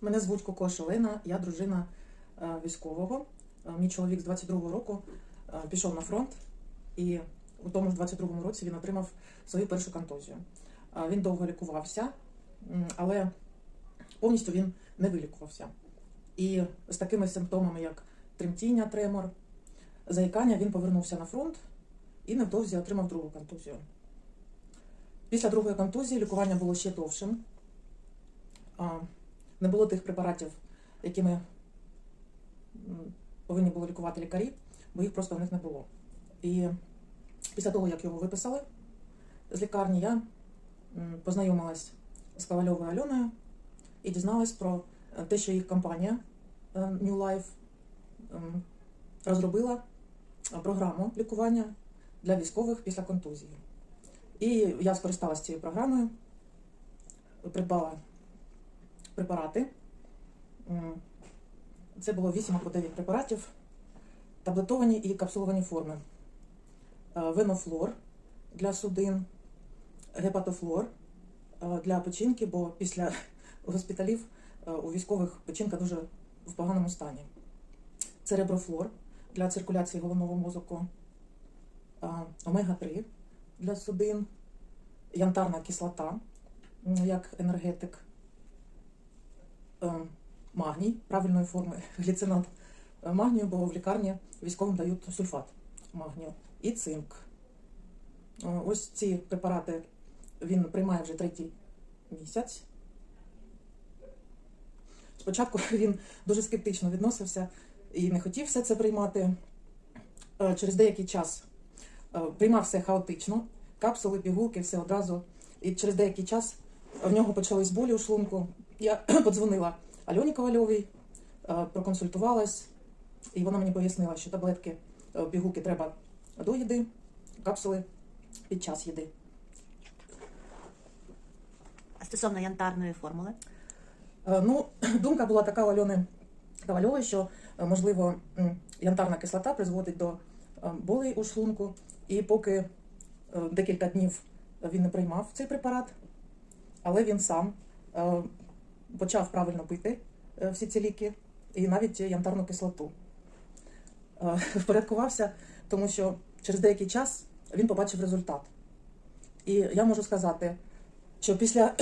Мене звуть Коко Шолена, я дружина е, військового. Е, Мій чоловік з 22-го року е, пішов на фронт, і у тому ж 22-му році він отримав свою першу контузію. Він довго лікувався, але повністю він не вилікувався. І з такими симптомами, як тремтіння, тремор, заїкання, він повернувся на фронт і невдовзі отримав другу контузію. Після другої контузії лікування було ще довшим. Не було тих препаратів, якими повинні були лікувати лікарі, бо їх просто в них не було. І після того, як його виписали з лікарні, я познайомилась з Ковальовою Альоною і дізналась про е, те, що їх компанія е, New Life розробила е, програму лікування для військових після контузії. І я скористалася цією програмою, придбала препарати. Це було 8 аптових препаратів, таблетовані і капсуловані форми. Е, Венофлор для судин, гепатофлор е, для печінки, бо після госпіталів е, у військових печінка дуже в поганому стані. Цереброфлор для циркуляції головного мозку, е, омега-3 для судин, янтарна кислота як енергетик, магній правильної форми, гліцинат е, магнію, бо в лікарні військовим дають сульфат магнію і цинк. Е, Ось ці препарати він приймає вже третій місяць. Спочатку він дуже скептично відносився і не хотів все це приймати. Е, Через деякий час е, приймав все хаотично, капсули, пігулки, все одразу. І через деякий час в нього почались болі у шлунку. Я подзвонила Альоні Ковальовій, е, проконсультувалась, і вона мені пояснила, що таблетки, е, пігулки треба до їди, капсули під час їди. А стосовно янтарної формули, Е, Ну, думка була така у Альони Ковальової, що можливо янтарна кислота призводить до болей у шлунку, і поки декілька днів він не приймав цей препарат, але він сам почав правильно пити е, всі ці ліки і навіть янтарну кислоту. Е, Впорядкувався, тому що через деякий час він побачив результат. І я можу сказати, що після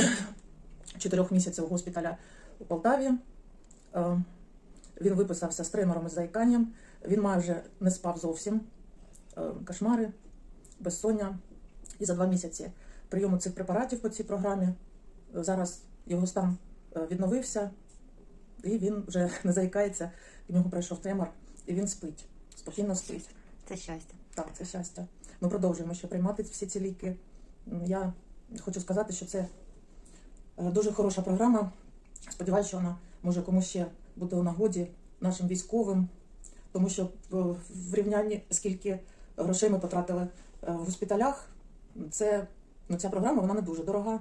чотирьох місяців госпіталя у Полтаві. Е, Він виписався з тремором і заїканням. Він майже не спав зовсім. Кошмари, безсоння. І за два місяці прийому цих препаратів по цій програмі зараз його стан відновився, і він вже не заїкається, в нього пройшов тремор, і він спить, спокійно спить. це щастя. Так, це щастя. Ми продовжуємо ще приймати всі ці ліки. Я хочу сказати, що це е, дуже хороша програма. Сподіваюся, що вона може комусь ще бути у нагоді нашим військовим, тому що е, в рівнянні скільки грошей ми потратили е, в госпіталях, це ну, ця програма вона не дуже дорога.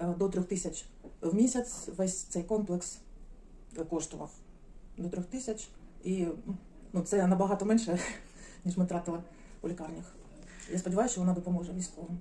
Е, До трьох тисяч в місяць весь цей комплекс е, коштував до трьох тисяч. І ну, це набагато менше, ніж ми тратили у лікарнях. Я сподіваюся, що вона допоможе військовим.